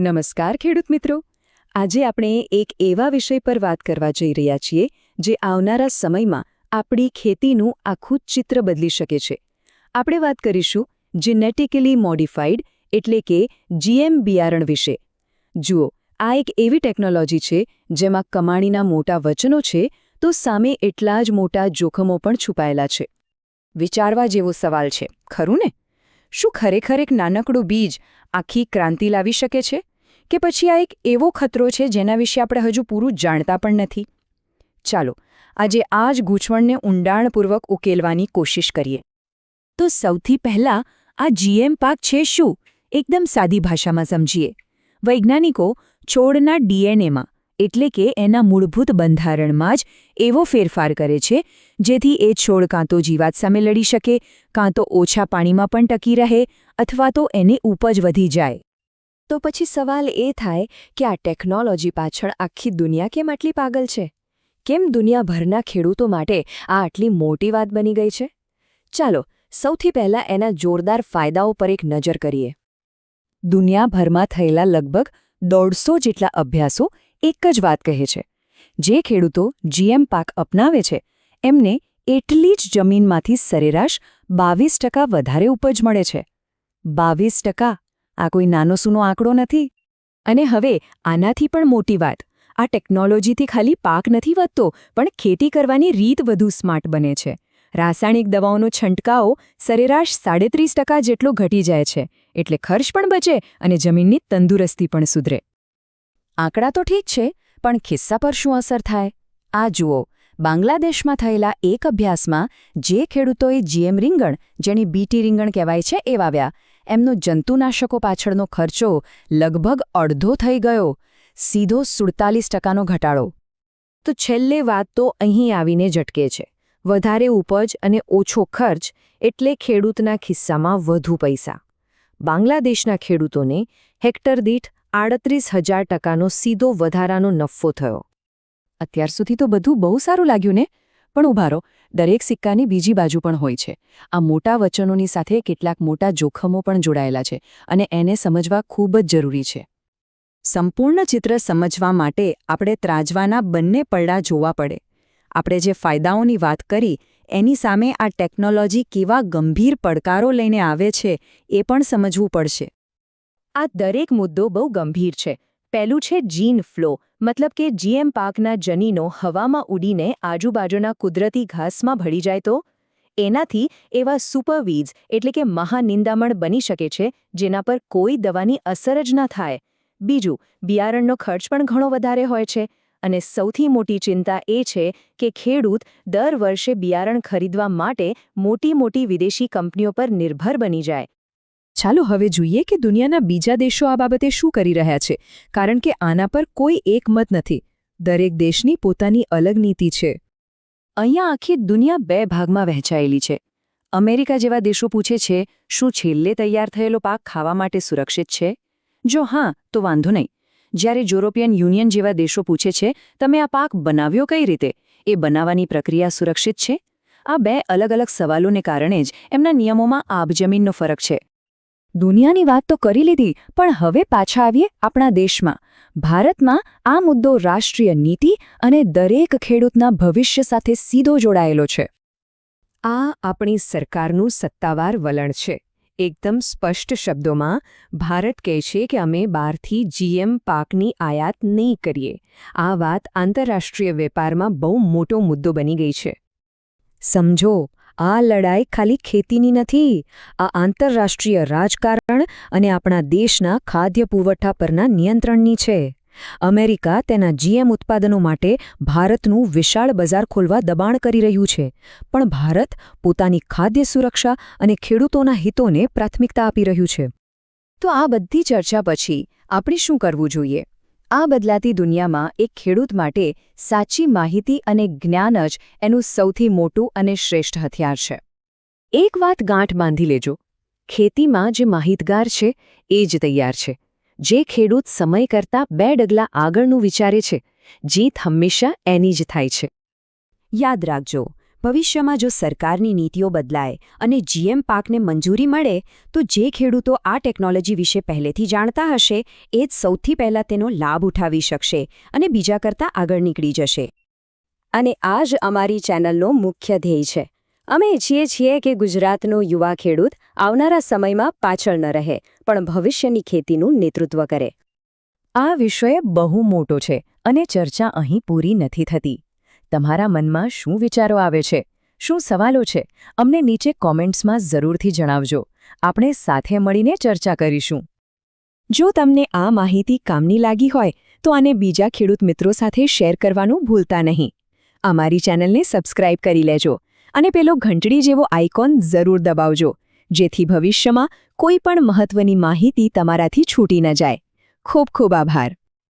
નમસ્કાર ખેડૂત મિત્રો. આજે આપણે એક એવા વિષય પર વાત કરવા જઈ રહ્યા છીએ, જે આવનારા સમયમાં આપણી ખેતીનું આખું ચિત્ર બદલી શકે છે. આપણે વાત કરીશું જીનેટિકલી મોડિફાઈડ એટલે કે જીએમ બિયારણ વિશે. જુઓ, આ એક એવી ટેકનોલોજી છે જેમાં કમાણીના મોટા વચનો છે તો સામે એટલા જ મોટા જોખમો પણ છુપાયેલા છે. વિચારવા જેવો સવાલ છે, ખરું ને? શું ખરેખર એક નાનકડું બીજ આખી ક્રાંતિ લાવી શકે છે? કે પછી આ એક એવો ખતરો છે જેના વિશે આપણે હજુ પૂરું જાણતા પણ નથી? ચાલો, આજે આ જ ગૂંચવણને ઊંડાણપૂર્વક ઉકેલવાની કોશિશ કરીએ. તો સૌથી પહેલાં આ જીએમ પાક છે શું? એકદમ સાદી ભાષામાં સમજીએ. વૈજ્ઞાનિકો છોડના ડીએનએમાં, એટલે કે એના મૂળભૂત બંધારણમાં જ, એવો ફેરફાર કરે છે, જેથી એ છોડ કાં તો જીવાત સામે લડી શકે, કાં તો ઓછા પાણીમાં પણ ટકી રહે, અથવા તો એને ઉપજ વધી જાય. તો પછી સવાલ એ થાય કે આ ટેકનોલોજી પાછળ આખી દુનિયા કેમ આટલી પાગલ છે? કેમ દુનિયાભરના ખેડૂતો માટે આ આટલી મોટી વાત બની ગઈ છે? ચાલો, સૌથી પહેલાં એના જોરદાર ફાયદાઓ પર એક નજર કરીએ. દુનિયાભરમાં થયેલા લગભગ દોઢસો જેટલા અભ્યાસો એક જ વાત કહે છે. જે ખેડૂતો જીએમ પાક અપનાવે છે, એમને એટલી જ જમીનમાંથી સરેરાશ બાવીસ ટકા વધારે ઉપજ મળે છે. બાવીસ ટકા આ કોઈ નાનો સૂનો આંકડો નથી? અને હવે, આનાથી પણ મોટી વાત. આ ટેકનોલોજીથી ખાલી પાક નથી વધતો, પણ ખેતી કરવાની રીત વધુ સ્માર્ટ બને છે. રાસાયણિક દવાઓનો છંટકાવ સરેરાશ સાડત્રીસ ટકા જેટલો ઘટી જાય છે. એટલે ખર્ચ પણ બચે અને જમીનની તંદુરસ્તી પણ સુધરે. આંકડા તો ઠીક છે, પણ ખિસ્સા પર શું અસર થાય? આ જુઓ, બાંગ્લાદેશમાં થયેલા એક અભ્યાસમાં જે ખેડૂતોએ જીએમ રીંગણ, જેની બીટી રીંગણ કહેવાય છે એ વાવ્યા એમનો જંતુનાશકો પાછળનો ખર્ચો લગભગ અડધો થઈ ગયો. સીધો સુડતાલીસ ટકાનો ઘટાડો. તો છેલ્લે વાત તો અહીં આવીને ઝટકે છે. વધારે ઉપજ અને ઓછો ખર્ચ એટલે ખેડૂતના ખિસ્સામાં વધુ પૈસા. બાંગ્લાદેશના ખેડૂતોને હેક્ટર દીઠ આડત્રીસ હજાર ટકાનો સીધો વધારાનો નફો થયો. અત્યાર સુધી તો બધું બહુ સારું લાગ્યું ને? પણ ઉભારો. દરેક સિક્કાની બીજી બાજુ પણ હોય છે. આ મોટા વચનોની સાથે કેટલાક મોટા જોખમો પણ જોડાયેલા છે અને એને સમજવા ખૂબ જ જરૂરી છે. સંપૂર્ણ ચિત્ર સમજવા માટે આપણે ત્રાજવાના બંને પડડા જોવા પડે. આપણે જે ફાયદાઓની વાત કરી, એની સામે આ ટેકનોલોજી કેવા ગંભીર પડકારો લઈને આવે છે એ પણ સમજવું પડશે. આ દરેક મુદ્દો બહુ ગંભીર છે. પહેલું છે જીન ફ્લો મતલબ કે જીએમ પાકના જનીનો હવામાં ઉડીને આજુબાજુના કુદરતી ઘાસમાં ભળી જાય તો? એનાથી એવા સુપરવીઝ એટલે કે મહાનિંદામણ બની શકે છે, જેના પર કોઈ દવાની અસર જ ન થાય. બીજું, બિયારણનો ખર્ચ પણ ઘણો વધારે હોય છે. અને સૌથી મોટી ચિંતા એ છે કે ખેડૂત દર વર્ષે બિયારણ ખરીદવા માટે મોટી મોટી વિદેશી કંપનીઓ પર નિર્ભર બની જાય. ચાલો હવે જોઈએ કે દુનિયાના બીજા દેશો આ બાબતે શું કરી રહ્યા છે, કારણ કે આના પર કોઈ એકમત નથી. દરેક દેશની પોતાની અલગ નીતિ છે. અહીંયા આખી દુનિયા બે ભાગમાં વહેંચાયેલી છે. અમેરિકા જેવા દેશો પૂછે છે, શું છેલ્લે તૈયાર થયેલો પાક ખાવા માટે સુરક્ષિત છે? જો હા, તો વાંધો નહીં. જ્યારે યુરોપિયન યુનિયન જેવા દેશો પૂછે છે, તમે આ પાક બનાવ્યો કઈ રીતે? એ બનાવવાની પ્રક્રિયા સુરક્ષિત છે? આ બે અલગ અલગ સવાલોને કારણે જ એમના નિયમોમાં આબજમીનનો ફરક છે. દુનિયાની વાત તો કરી લીધી, પણ હવે પાછા આવીએ આપણા દેશમાં. ભારતમાં આ મુદ્દો રાષ્ટ્રીય નીતિ અને દરેક ખેડૂતના ભવિષ્ય સાથે સીધો જોડાયેલો છે. આ આપણી સરકારનું સત્તાવાર વલણ છે. એકદમ સ્પષ્ટ શબ્દોમાં, ભારત કહે છે કે અમે બહારથી જીએમ પાકની આયાત નહીં કરીએ. આ વાત આંતરરાષ્ટ્રીય વેપારમાં બહુ મોટો મુદ્દો બની ગઈ છે. સમજો આ લડાઈ ખાલી ખેતીની નથી, આ આંતરરાષ્ટ્રીય રાજકારણ અને આપણા દેશના ખાદ્ય પુરવઠા પરના નિયંત્રણની છે. અમેરિકા તેના જીએમ ઉત્પાદનો માટે ભારતનું વિશાળ બજાર ખોલવા દબાણ કરી રહ્યું છે, પણ ભારત પોતાની ખાદ્ય સુરક્ષા અને ખેડૂતોના હિતોને પ્રાથમિકતા આપી રહ્યું છે. તો આ બધી ચર્ચા પછી આપણે શું કરવું જોઈએ? આ બદલાતી દુનિયામાં એક ખેડૂત માટે સાચી માહિતી અને જ્ઞાન જ એનું સૌથી મોટું અને શ્રેષ્ઠ હથિયાર છે. એક વાત ગાંઠ બાંધી લેજો. ખેતીમાં જે માહિતગાર છે, એ જ તૈયાર છે. જે ખેડૂત સમય કરતાં બે ડગલા આગળનું વિચારે છે, જીત હંમેશા એની જ થાય છે. યાદ રાખજો ભવિષ્યમાં જો સરકારની નીતિઓ બદલાય અને જીએમ પાકને મંજૂરી મળે, તો જે ખેડૂતો આ ટેકનોલોજી વિશે પહેલેથી જાણતા હશે, એ જ સૌથી પહેલાં તેનો લાભ ઉઠાવી શકશે અને બીજા કરતાં આગળ નીકળી જશે. અને આ જ અમારી ચેનલનો મુખ્ય ધ્યેય છે. અમે ઈચ્છીએ છીએ કે ગુજરાતનો યુવા ખેડૂત આવનારા સમયમાં પાછળ ન રહે, પણ ભવિષ્યની ખેતીનું નેતૃત્વ કરે. આ વિષય બહુ મોટો છે અને ચર્ચા અહીં પૂરી નથી થતી. તમારા મનમાં શું વિચારો આવે છે? શું સવાલો છે? અમને નીચે કોમેન્ટ્સમાં જરૂરથી જણાવજો. આપણે સાથે મળીને ચર્ચા કરીશું. જો તમને આ માહિતી કામની લાગી હોય, તો આને બીજા ખેડૂત મિત્રો સાથે શેર કરવાનું ભૂલતા નહીં. અમારી ચેનલને સબસ્ક્રાઇબ કરી લેજો અને પેલો ઘંટડી જેવો આઇકોન જરૂર દબાવજો, જેથી ભવિષ્યમાં કોઈ પણ મહત્વની માહિતી તમારાથી છૂટી ન જાય. ખૂબ ખૂબ આભાર.